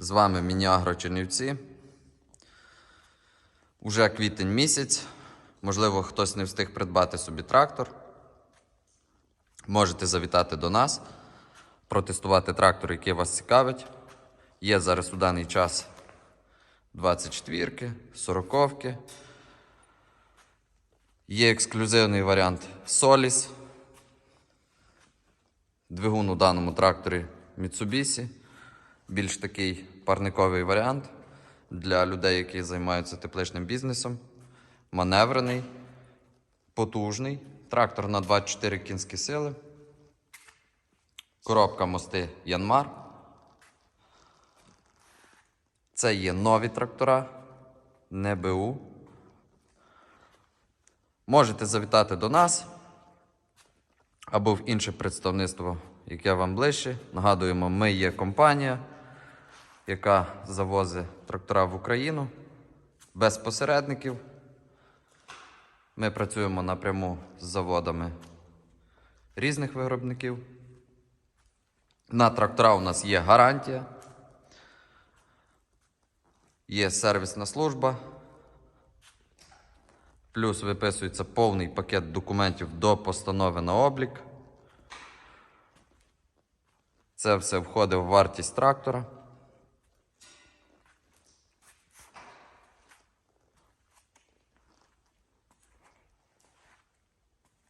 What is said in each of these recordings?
З вами Мініагро Чернівці. Уже квітень місяць. Можливо, хтось не встиг придбати собі трактор. Можете завітати до нас, протестувати трактор, який вас цікавить. Є зараз у даний час 24-ки, 40-ки. Є ексклюзивний варіант Solis. Двигун у даному тракторі Mitsubishi. Більш такий парниковий варіант для людей, які займаються тепличним бізнесом. Маневрений, потужний. Трактор на 24 кінські сили. Коробка мости Янмар. Це є нові трактора, не БУ. Можете завітати до нас або в інше представництво, яке вам ближче. Нагадуємо, ми є компанія, яка завозить трактора в Україну без посередників. Ми працюємо напряму з заводами різних виробників. На трактора у нас є гарантія, є сервісна служба. Плюс виписується повний пакет документів до постанови на облік. Це все входить в вартість трактора.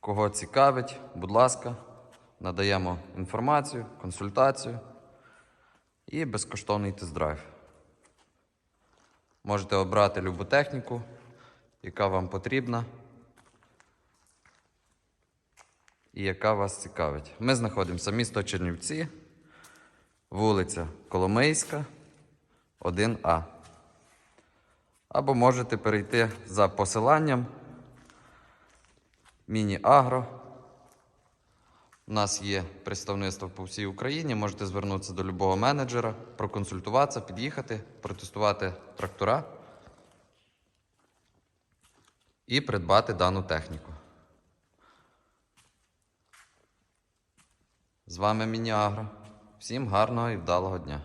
Кого цікавить, будь ласка, надаємо інформацію, консультацію і безкоштовний тест-драйв. Можете обрати любу техніку, яка вам потрібна і яка вас цікавить. Ми знаходимося місто Чернівці, вулиця Коломийська, 1А. Або можете перейти за посиланням Міні-Агро. У нас є представництво по всій Україні. Можете звернутися до любого менеджера, проконсультуватися, під'їхати, протестувати трактора і придбати дану техніку. З вами Міні-Агро. Всім гарного і вдалого дня!